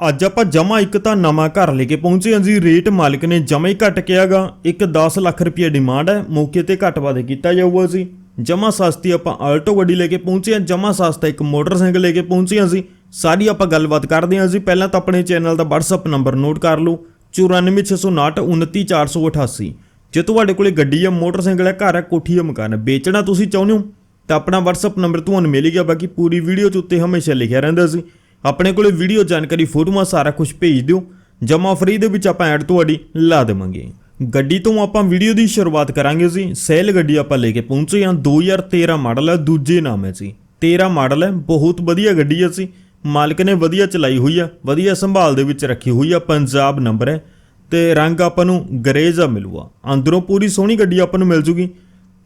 ਅੱਜ ਆਪਾਂ ਜਮਾ ਇੱਕ ਤਾਂ ਨਵਾਂ ਘਰ ਲੈ ਕੇ ਪਹੁੰਚੇ ਹਾਂ ਜੀ। ਰੇਟ ਮਾਲਕ ਨੇ ਜਮਾ ਹੀ ਘੱਟ ਕਿਹਾਗਾ ਇੱਕ 10 ਲੱਖ ਰੁਪਏ ਡਿਮਾਂਡ ਹੈ। ਮੌਕੇ ਤੇ ਘੱਟ ਵਾਦੇ ਕੀਤਾ ਜਾਊਗਾ ਜੀ। ਜਮਾ ਸਸਤੀ ਆਪਾਂ ਆਲਟੋ ਗੱਡੀ ਲੈ ਕੇ ਪਹੁੰਚੇ ਹਾਂ। ਜਮਾ ਸਸਤਾ ਇੱਕ ਮੋਟਰਸਾਈਕਲ ਲੈ ਕੇ ਪਹੁੰਚੇ ਹਾਂ ਜੀ। ਸਾਰੀ ਆਪਾਂ ਗੱਲਬਾਤ ਕਰਦੇ ਹਾਂ ਜੀ। ਪਹਿਲਾਂ ਤਾਂ ਆਪਣੇ ਚੈਨਲ ਦਾ WhatsApp ਨੰਬਰ ਨੋਟ ਕਰ ਲਓ। 94659 29488 ਜੇ ਤੁਹਾਡੇ ਕੋਲੇ ਗੱਡੀ ਆ ਮੋਟਰਸਾਈਕਲ ਹੈ, ਘਰ ਹੈ, ਕੋਠੀ ਹੈ ਮਕਾਨ ਹੈ, ਵੇਚਣਾ ਤੁਸੀਂ ਚਾਹੁੰਦੇ ਹੋ, ਤਾਂ ਆਪਣਾ WhatsApp ਨੰਬਰ ਤੁਹਾਨੂੰ ਮਿਲ ਗਿਆ। ਬਾਕੀ ਪੂਰੀ ਵੀਡੀਓ 'ਚ ਉੱਤੇ ਹਮੇਸ਼ਾ ਲਿਖਿਆ ਰਹਿੰਦਾ ਸੀ ਆਪਣੇ ਕੋਲੇ ਵੀਡੀਓ ਜਾਣਕਾਰੀ, ਫੋਟੋਆਂ ਸਾਰਾ ਕੁਝ ਭੇਜ ਦਿਓ। ਜਮਾ ਫਰੀ ਦੇ ਵਿੱਚ ਆਪਾਂ ਐਡ ਤੁਹਾਡੀ ਲਾ ਦੇਵਾਂਗੇ। ਗੱਡੀ ਤੋਂ ਆਪਾਂ ਵੀਡੀਓ ਦੀ ਸ਼ੁਰੂਆਤ ਕਰਾਂਗੇ ਜੀ। ਸੈਲ ਗੱਡੀ ਆਪਾਂ ਲੈ ਕੇ ਪਹੁੰਚੇ ਹਾਂ। 2013 ਮਾਡਲ ਹੈ, ਦੂਜੇ ਨਾਮ ਹੈ ਜੀ। 13 ਮਾਡਲ ਹੈ, ਬਹੁਤ ਵਧੀਆ ਗੱਡੀ ਹੈ ਜੀ। ਮਾਲਕ ਨੇ ਵਧੀਆ ਚਲਾਈ ਹੋਈ ਆ, ਵਧੀਆ ਸੰਭਾਲ ਦੇ ਵਿੱਚ ਰੱਖੀ ਹੋਈ ਆ, ਪੰਜਾਬ ਨੰਬਰ ਹੈ। ਤੇ ਰੰਗ ਆਪਾਂ ਨੂੰ ਗਰੇਜ ਆ ਮਿਲੂਗਾ ਅੰਦਰੋਂ ਪੂਰੀ ਸੋਹਣੀ ਗੱਡੀ ਆਪਾਂ ਨੂੰ ਮਿਲ ਜੂਗੀ।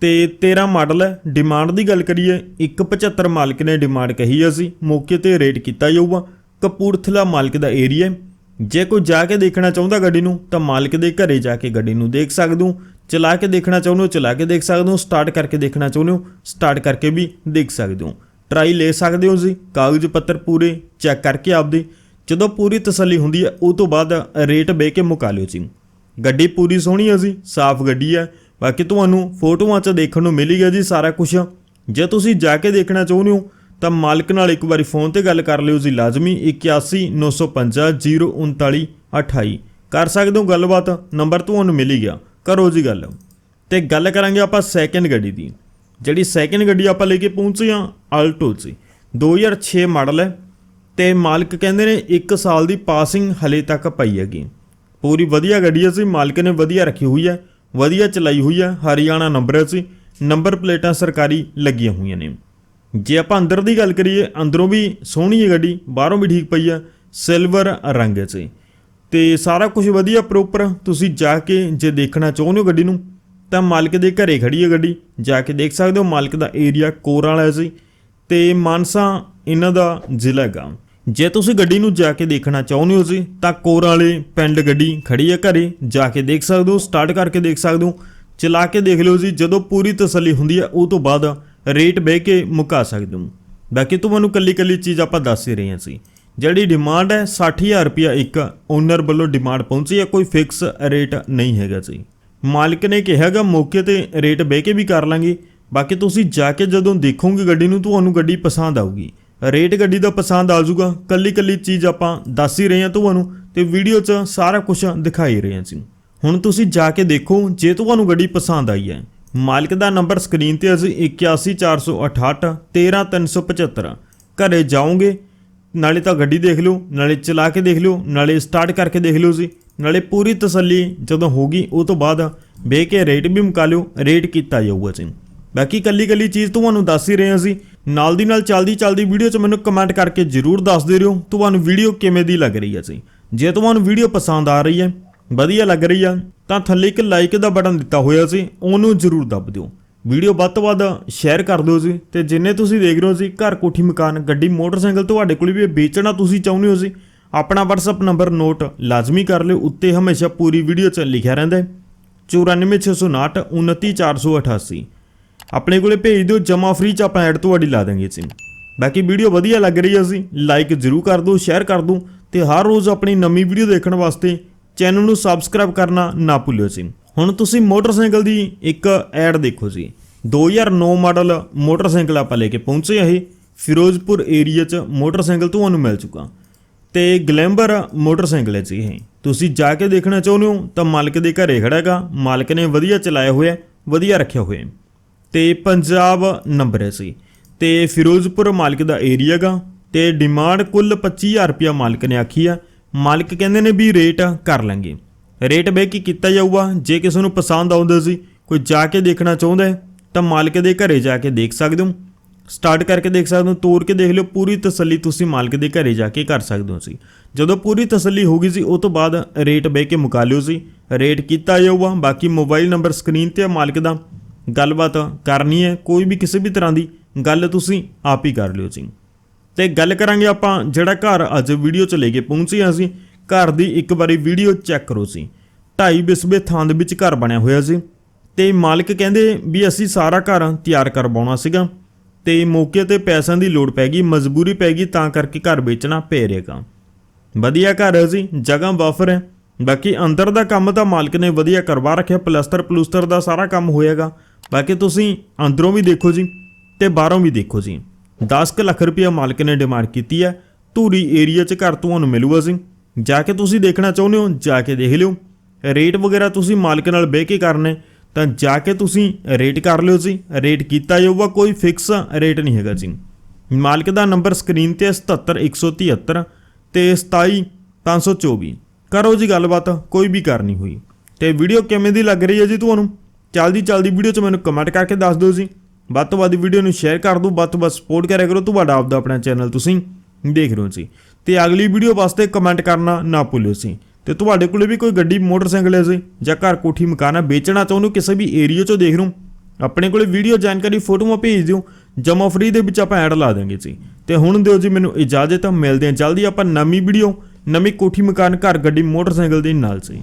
ਤੇ 13 ਮਾਡਲ ਹੈ। ਡਿਮਾਂਡ ਦੀ ਗੱਲ ਕਰੀਏ 175 ਮਾਲਕ ਨੇ ਡਿਮਾਂਡ ਕਹੀ ਆ ਸੀ। ਮੌਕੇ ਤੇ ਰੇਟ ਕੀਤਾ ਜਾਊਗਾ। ਕਪੂਰਥਲਾ ਮਾਲਕ ਦਾ ਏਰੀਆ ਜੇ ਕੋਈ ਜਾ ਕੇ ਦੇਖਣਾ ਚਾਹੁੰਦਾ ਗੱਡੀ ਨੂੰ, ਤਾਂ ਮਾਲਕ ਦੇ ਘਰੇ ਜਾ ਕੇ ਗੱਡੀ ਨੂੰ ਦੇਖ ਸਕਦੇ ਹੋ। ਚਲਾ ਕੇ ਦੇਖਣਾ ਚਾਹੁੰਦੇ ਹੋ, ਚਲਾ ਕੇ ਦੇਖ ਸਕਦੇ ਹੋ। ਸਟਾਰਟ ਕਰਕੇ ਦੇਖਣਾ ਚਾਹੁੰਦੇ ਹੋ ਸਟਾਰਟ ਕਰਕੇ ਵੀ ਦੇਖ ਸਕਦੇ ਹੋ। ਟਰਾਈ ਲੈ ਸਕਦੇ ਹੋ ਜੀ। ਕਾਗਜ਼ ਪੱਤਰ ਪੂਰੇ ਚੈੱਕ ਕਰਕੇ ਆਪਦੇ। ਜਦੋਂ ਪੂਰੀ ਤਸੱਲੀ ਹੁੰਦੀ ਹੈ, ਉਹ ਤੋਂ ਬਾਅਦ ਰੇਟ ਬੇ ਕੇ ਮੁਕਾ ਲਿਓ ਜੀ। ਗੱਡੀ ਪੂਰੀ ਸੋਹਣੀ ਹੈ ਜੀ, ਸਾਫ਼ ਗੱਡੀ ਹੈ। ਬਾਕੀ ਤੁਹਾਨੂੰ ਫੋਟੋਆਂ 'ਚ ਦੇਖਣ ਨੂੰ ਮਿਲੀ ਗਿਆ ਜੀ ਸਾਰਾ ਕੁਝ ਜੇ ਤੁਸੀਂ ਜਾ ਕੇ ਦੇਖਣਾ ਚਾਹੁੰਦੇ ਹੋ, ਤਾਂ ਮਾਲਕ ਨਾਲ ਇੱਕ ਵਾਰੀ ਫੋਨ ਤੇ ਗੱਲ ਕਰ ਲਿਓ ਜੀ, ਲਾਜ਼ਮੀ 8195039328 ਕਰ ਸਕਦੇ ਹੋ ਗੱਲਬਾਤ, ਨੰਬਰ ਤੁਹਾਨੂੰ ਮਿਲ ਗਿਆ। ਕਰੋ ਜੀ ਗੱਲ। ਤੇ ਗੱਲ ਕਰਾਂਗੇ ਆਪਾਂ ਸੈਕਿੰਡ ਗੱਡੀ ਦੀ। ਜਿਹੜੀ ਸੈਕਿੰਡ ਗੱਡੀ ਆਪਾਂ ਲੈ ਕੇ ਪਹੁੰਚੇ ਹਾਂ ਆਲਟੋ ਜੀ। 2006 ਮਾਡਲ ਹੈ ਤੇ ਮਾਲਕ ਕਹਿੰਦੇ ਨੇ 1 ਸਾਲ ਦੀ ਪਾਸਿੰਗ ਹਲੇ ਤੱਕ ਪਈ ਹੈਗੀ। ਪੂਰੀ ਵਧੀਆ ਗੱਡੀ ਹੈ ਸੀ ਮਾਲਕ ਨੇ ਵਧੀਆ ਰੱਖੀ ਹੋਈ ਹੈ। ਵਧੀਆ ਚਲਾਈ ਹੋਈ ਆ, ਹਰਿਆਣਾ ਨੰਬਰ ਹੈ ਸੀ ਨੰਬਰ ਪਲੇਟਾਂ ਸਰਕਾਰੀ ਲੱਗੀਆਂ ਹੋਈਆਂ ਨੇ। ਜੇ ਆਪਾਂ ਅੰਦਰ ਦੀ ਗੱਲ ਕਰੀਏ, ਅੰਦਰੋਂ ਵੀ ਸੋਹਣੀ ਹੈ ਗੱਡੀ, ਬਾਹਰੋਂ ਵੀ ਠੀਕ ਪਈ ਆ ਸਿਲਵਰ ਰੰਗ ਹੈ ਸੀ ਤੇ ਸਾਰਾ ਕੁਝ ਵਧੀਆ ਪ੍ਰੋਪਰ ਤੁਸੀਂ ਜਾ ਕੇ ਜੇ ਦੇਖਣਾ ਚਾਹੁੰਦੇ ਹੋ ਗੱਡੀ ਨੂੰ, ਤਾਂ ਮਾਲਕ ਦੇ ਘਰੇ ਖੜੀ ਹੈ ਗੱਡੀ। ਜਾ ਕੇ ਦੇਖ ਸਕਦੇ ਹੋ, ਮਾਲਕ ਦਾ ਏਰੀਆ ਕੋਰ ਵਾਲਾ ਹੈ ਸੀ ਤੇ ਮਾਨਸਾ, ਇਹਨਾਂ ਦਾ ਜ਼ਿਲ੍ਹਾ ਹੈਗਾ। ਜੇ ਤੁਸੀਂ ਗੱਡੀ ਨੂੰ ਜਾ ਕੇ ਦੇਖਣਾ ਚਾਹੁੰਦੇ ਹੋ ਜੀ, ਤਾਂ ਕੋਰ ਵਾਲੇ ਪਿੰਡ ਗੱਡੀ ਖੜੀ ਹੈ ਘਰੇ, ਜਾ ਕੇ ਦੇਖ ਸਕਦੇ ਹੋ ਸਟਾਰਟ ਕਰਕੇ ਦੇਖ ਸਕਦੇ ਹੋ। ਚਲਾ ਕੇ ਦੇਖ ਲਿਓ ਜੀ, ਜਦੋਂ ਪੂਰੀ ਤਸੱਲੀ ਹੁੰਦੀ ਹੈ, ਉਹ ਤੋਂ ਬਾਅਦ ਰੇਟ ਬਹਿ ਕੇ ਮੁਕਾ ਸਕਦੇ ਹੋ। ਬਾਕੀ ਤੁਹਾਨੂੰ ਕੱਲੀ ਕੱਲੀ ਚੀਜ਼ ਆਪਾਂ ਦੱਸ ਹੀ ਰਹੇ ਹਾਂ ਸੀ ਜਿਹੜੀ ਡਿਮਾਂਡ ਹੈ 60000 ਰੁਪਇਆ ਇੱਕ ਓਨਰ ਵੱਲੋਂ ਡਿਮਾਂਡ ਪਹੁੰਚੀ ਹੈ, ਕੋਈ ਫਿਕਸ ਰੇਟ ਨਹੀਂ ਹੈਗਾ ਜੀ। ਮਾਲਕ ਨੇ ਕਿਹਾਗਾ ਮੌਕੇ ਤੇ ਰੇਟ ਬਹਿ ਕੇ ਵੀ ਕਰ ਲਾਂਗੇ। ਬਾਕੀ ਤੁਸੀਂ ਜਾ ਕੇ ਜਦੋਂ ਦੇਖੋਗੇ ਗੱਡੀ ਨੂੰ, ਤੁਹਾਨੂੰ ਗੱਡੀ ਪਸੰਦ ਆਊਗੀ। ਰੇਟ ਗੱਡੀ ਦਾ ਪਸੰਦ ਆ ਜਾਊਗਾ। ਕੱਲੀ ਕੱਲੀ ਚੀਜ਼ ਆਪਾਂ ਦੱਸ ਹੀ ਰਹੇ ਹਾਂ ਤੁਹਾਨੂੰ ਤੇ ਵੀਡੀਓ 'ਚ ਸਾਰਾ ਕੁਝ ਦਿਖਾਈ ਰਹੇ ਹਾਂ ਜੀ ਹੁਣ ਤੁਸੀਂ ਜਾ ਕੇ ਦੇਖੋ, ਜੇ ਤੁਹਾਨੂੰ ਗੱਡੀ ਪਸੰਦ ਆਈ ਹੈ। ਮਾਲਕ ਦਾ ਨੰਬਰ ਸਕਰੀਨ ਤੇ ਅਸੀਂ 81468 13375 ਘਰੇ ਜਾਓਗੇ, ਨਾਲੇ ਤਾਂ ਗੱਡੀ ਦੇਖ ਲਓ, ਨਾਲੇ ਚਲਾ ਕੇ ਦੇਖ ਲਿਓ, ਨਾਲੇ ਸਟਾਰਟ ਕਰਕੇ ਦੇਖ ਲਿਓ ਜੀ। ਨਾਲੇ ਪੂਰੀ ਤਸੱਲੀ ਜਦੋਂ ਹੋਗੀ ਉਹ ਤੋਂ ਬਾਅਦ ਵੇਖ ਕੇ ਰੇਟ ਵੀ ਮੁਕਾ ਲਿਓ ਰੇਟ ਕੀਤਾ ਜਾਊਗਾ ਜੀ। ਬਾਕੀ ਕੱਲੀ ਕੱਲੀ ਚੀਜ਼ ਤੁਹਾਨੂੰ ਦੱਸ ਹੀ ਰਹੇ ਹਾਂ ਅਸੀਂ ਨਾਲ ਦੀ ਨਾਲ ਚੱਲਦੀ ਚੱਲਦੀ ਵੀਡੀਓ 'ਚ ਮੈਨੂੰ ਕਮੈਂਟ ਕਰਕੇ ਜਰੂਰ ਦੱਸ ਦੇ ਰਿਓ ਤੁਹਾਨੂੰ ਵੀਡੀਓ ਕਿਵੇਂ ਦੀ ਲੱਗ ਰਹੀ ਹੈ ਜੀ। ਜੇ ਤੁਹਾਨੂੰ ਵੀਡੀਓ ਪਸੰਦ ਆ ਰਹੀ ਹੈ, ਵਧੀਆ ਲੱਗ ਰਹੀ ਆ ਤਾਂ ਥੱਲੇ ਇੱਕ ਲਾਈਕ ਦਾ ਬਟਨ ਦਿੱਤਾ ਹੋਇਆ ਸੀ, ਉਹਨੂੰ ਜਰੂਰ ਦੱਬ ਦਿਓ। ਵੀਡੀਓ ਵੱਧ ਤੋਂ ਵੱਧ ਸ਼ੇਅਰ ਕਰ ਦਿਓ ਜੀ, ਤੇ ਜਿੰਨੇ ਤੁਸੀਂ ਦੇਖ ਰਹੇ ਹੋ ਜੀ, ਘਰ ਕੋਠੀ ਮਕਾਨ, ਗੱਡੀ, ਮੋਟਰਸਾਈਕਲ ਤੁਹਾਡੇ ਕੋਲ ਵੀ ਵੇਚਣਾ ਤੁਸੀਂ ਚਾਹੁੰਦੇ ਹੋ ਜੀ, ਆਪਣਾ WhatsApp ਨੰਬਰ ਨੋਟ ਲਾਜ਼ਮੀ ਕਰ ਲਿਓ, ਉੱਤੇ ਹਮੇਸ਼ਾ ਪੂਰੀ ਵੀਡੀਓ 'ਚ ਲਿਖਿਆ ਰਹਿੰਦਾ ਹੈ। 94659 29488 ਆਪਣੇ ਕੋਲੇ ਭੇਜ ਦਿਓ ਜਮਾ ਫ੍ਰੀ 'ਚ ਆਪਾਂ ਐਡ ਤੁਹਾਡੀ ਲਾ ਦਾਂਗੇ ਜੀ ਬਾਕੀ ਵੀਡੀਓ ਵਧੀਆ ਲੱਗ ਰਹੀ ਹੈ ਜੀ ਲਾਈਕ ਜਰੂਰ ਕਰ ਦਿਓ ਸ਼ੇਅਰ ਕਰ ਦਿਓ ਤੇ ਹਰ ਰੋਜ਼ ਆਪਣੀ ਨਵੀਂ ਵੀਡੀਓ ਦੇਖਣ ਵਾਸਤੇ ਚੈਨਲ ਨੂੰ ਸਬਸਕ੍ਰਾਈਬ ਕਰਨਾ ਨਾ ਭੁੱਲਿਓ ਜੀ ਹੁਣ ਤੁਸੀਂ ਮੋਟਰਸਾਈਕਲ ਦੀ ਇੱਕ ਐਡ ਦੇਖੋ ਜੀ। 2009 ਮਾਡਲ ਮੋਟਰਸਾਈਕਲ ਆਪਾਂ ਲੈ ਕੇ ਪਹੁੰਚੇ ਇਹ। ਫਿਰੋਜ਼ਪੁਰ ਏਰੀਆ 'ਚ ਮੋਟਰਸਾਈਕਲ ਤੁਹਾਨੂੰ ਮਿਲ ਚੁੱਕਾ। ਤੇ ਗਲੈਂਬਰ ਮੋਟਰਸਾਈਕਲ ਹੈ ਜੀ ਇਹ। ਤੁਸੀਂ ਜਾ ਕੇ ਦੇਖਣਾ ਚਾਹੁੰਦੇ ਹੋ ਤਾਂ ਮਾਲਕ ਦੇ ਘਰੇ ਖੜਾ ਹੈਗਾ। ਮਾਲਕ ਨੇ ਵਧੀਆ ਚਲਾਇਆ ਹੋਇਆ, ਵਧੀਆ ਰੱਖਿਆ ਹੋਇਆ। ਤੇ ਪੰਜਾਬ ਨੰਬਰ ਹੈ ਸੀ ਤੇ ਫਿਰੋਜ਼ਪੁਰ ਮਾਲਕ ਦਾ ਏਰੀਆ ਗਾ, ਤੇ ਡਿਮਾਂਡ ਕੁੱਲ 25000 ਰੁਪਇਆ ਮਾਲਕ ਨੇ ਆਖੀ ਆ। ਮਾਲਕ ਕਹਿੰਦੇ ਨੇ ਵੀ ਰੇਟ ਕਰ ਲਾਂਗੇ। ਰੇਟ ਬੇ ਕੀ ਕੀਤਾ ਜਾਊਗਾ? ਜੇ ਕਿਸੇ ਨੂੰ ਪਸੰਦ ਆਉਂਦਾ ਸੀ, ਕੋਈ ਜਾ ਕੇ ਦੇਖਣਾ ਚਾਹੁੰਦਾ ਹੈ, ਤਾਂ ਮਾਲਕ ਦੇ ਘਰੇ ਜਾ ਕੇ ਦੇਖ ਸਕਦੇ ਹੋ। ਸਟਾਰਟ ਕਰਕੇ ਦੇਖ ਸਕਦੇ ਹੋ, ਤੋੜ ਕੇ ਦੇਖ ਲਿਓ, ਪੂਰੀ ਤਸੱਲੀ ਤੁਸੀਂ ਮਾਲਕ ਦੇ ਘਰੇ ਜਾ ਕੇ ਕਰ ਸਕਦੇ ਹੋ ਸੀ। ਜਦੋਂ ਪੂਰੀ ਤਸੱਲੀ ਹੋ ਗਈ ਸੀ, ਉਹ ਤੋਂ ਬਾਅਦ ਰੇਟ ਬੇ ਕੇ ਮੁਕਾ ਲਿਓ ਸੀ। ਰੇਟ ਕੀਤਾ ਜਾਊਗਾ, ਬਾਕੀ ਮੋਬਾਈਲ ਨੰਬਰ ਸਕਰੀਨ ਤੇ ਆ ਮਾਲਕ ਦਾ। ਗੱਲਬਾਤ ਕਰਨੀ ਹੈ ਕੋਈ ਵੀ ਕਿਸੇ ਵੀ ਤਰ੍ਹਾਂ ਦੀ, ਗੱਲ ਤੁਸੀਂ ਆਪ ਹੀ ਕਰ ਲਿਓ ਜੀ। ਤੇ ਗੱਲ ਕਰਾਂਗੇ ਆਪਾਂ ਜਿਹੜਾ ਘਰ ਅੱਜ ਵੀਡੀਓ 'ਚ ਲੈ ਕੇ ਪਹੁੰਚੇ ਹਾਂ ਅਸੀਂ ਘਰ ਦੀ ਇੱਕ ਵਾਰੀ ਵੀਡੀਓ ਚੈੱਕ ਕਰੋ ਸੀ ਢਾਈ ਬਿਸਵੇ ਥਾਂ ਦੇ ਵਿੱਚ ਘਰ ਬਣਿਆ ਹੋਇਆ ਸੀ ਤੇ ਮਾਲਕ ਕਹਿੰਦੇ ਵੀ ਅਸੀਂ ਸਾਰਾ ਘਰ ਤਿਆਰ ਕਰਵਾਉਣਾ ਸੀਗਾ। ਤੇ ਮੌਕੇ ਤੇ ਪੈਸਿਆਂ ਦੀ ਲੋੜ ਪੈ ਗਈ, ਮਜਬੂਰੀ ਪੈ ਗਈ, ਤਾਂ ਕਰਕੇ ਘਰ ਵੇਚਣਾ ਪੈ ਰਿਹਾਗਾ ਵਧੀਆ ਘਰ ਹੈ ਜੀ, ਜਗ੍ਹਾ ਬਫਰ ਹੈ। ਬਾਕੀ ਅੰਦਰ ਦਾ ਕੰਮ ਤਾਂ ਮਾਲਕ ਨੇ ਵਧੀਆ ਕਰਵਾ ਰੱਖਿਆ ਪਲਸਤਰ ਪਲੂਸਤਰ ਦਾ ਸਾਰਾ ਕੰਮ ਹੋਏਗਾ ਬਾਕੀ ਤੁਸੀਂ ਅੰਦਰੋਂ ਵੀ ਦੇਖੋ ਜੀ ਤੇ ਬਾਹਰੋਂ ਵੀ ਦੇਖੋ ਜੀ। 10 ਕੁ ਲੱਖ ਰੁਪਇਆ ਮਾਲਕ ਨੇ ਡਿਮਾਂਡ ਕੀਤੀ ਹੈ। ਧੂਰੀ ਏਰੀਆ 'ਚ ਘਰ ਤੁਹਾਨੂੰ ਮਿਲੂਗਾ ਜੀ। ਜਾ ਕੇ ਤੁਸੀਂ ਦੇਖਣਾ ਚਾਹੁੰਦੇ ਹੋ, ਜਾ ਕੇ ਦੇਖ ਲਿਓ। ਰੇਟ ਵਗੈਰਾ ਤੁਸੀਂ ਮਾਲਕ ਨਾਲ ਬਹਿ ਕੇ ਕਰਨੇ, ਤਾਂ ਜਾ ਕੇ ਤੁਸੀਂ ਰੇਟ ਕਰ ਲਿਓ ਜੀ। ਰੇਟ ਕੀਤਾ ਜਾਊਗਾ, ਕੋਈ ਫਿਕਸ ਰੇਟ ਨਹੀਂ ਹੈਗਾ ਜੀ। ਮਾਲਕ ਦਾ ਨੰਬਰ ਸਕਰੀਨ ਤੇ ਹੈ 77173 ਤੇ 27524 ਕਰੋ ਜੀ ਗੱਲਬਾਤ, ਕੋਈ ਵੀ ਕਰਨੀ ਹੋਈ। ਤੇ ਵੀਡੀਓ ਕਿਵੇਂ ਦੀ ਲੱਗ ਰਹੀ ਹੈ ਜੀ ਤੁਹਾਨੂੰ? ਚੱਲਦੀ ਚੱਲਦੀ ਵੀਡੀਓ 'ਚ ਮੈਨੂੰ ਕਮੈਂਟ ਕਰਕੇ ਦੱਸ ਦਿਓ ਜੀ। ਵੱਧ ਤੋਂ ਵੱਧ ਵੀਡੀਓ ਨੂੰ ਸ਼ੇਅਰ ਕਰ ਦਿਓ, ਵੱਧ ਤੋਂ ਵੱਧ ਸਪੋਰਟ ਕਰਿਆ ਕਰੋ, ਤੁਹਾਡਾ ਆਪਦਾ ਆਪਣਾ ਚੈਨਲ ਤੁਸੀਂ ਦੇਖ ਰਹੇ ਹੋ ਜੀ। ਤੇ ਅਗਲੀ ਵੀਡੀਓ ਵਾਸਤੇ ਕਮੈਂਟ ਕਰਨਾ ਨਾ ਭੁੱਲਿਓ ਜੀ। ਤੇ ਤੁਹਾਡੇ ਕੋਲੇ ਵੀ ਕੋਈ ਗੱਡੀ, ਮੋਟਰਸਾਈਕਲ ਹੈ ਜੀ, ਜਾਂ ਘਰ ਕੋਠੀ, ਮਕਾਨ ਹੈ, ਵੇਚਣਾ ਚਾਹੁੰਦੇ ਹੋ, ਕਿਸੇ ਵੀ ਏਰੀਆ 'ਚੋਂ ਦੇਖ ਰਹੇ ਹੋ, ਆਪਣੇ ਕੋਲੇ ਵੀਡੀਓ ਜਾਣਕਾਰੀ ਫੋਟੋਆਂ ਭੇਜ ਦਿਓ ਜਮਾ ਫਰੀ ਦੇ ਵਿੱਚ ਆਪਾਂ ਐਡ ਲਾ ਦਾਂਗੇ ਜੀ। ਤੇ ਹੁਣ ਦਿਓ ਜੀ ਮੈਨੂੰ ਇਜਾਜ਼ਤ, ਮਿਲਦੇ ਹਾਂ, ਜਲਦੀ ਆਪਾਂ ਨਵੀਂ ਵੀਡੀਓ ਨਵੀਂ ਕੋਠੀ, ਮਕਾਨ, ਘਰ, ਗੱਡੀ, ਮੋਟਰਸਾਈਕਲ ਦੇ ਨਾਲ ਜੀ।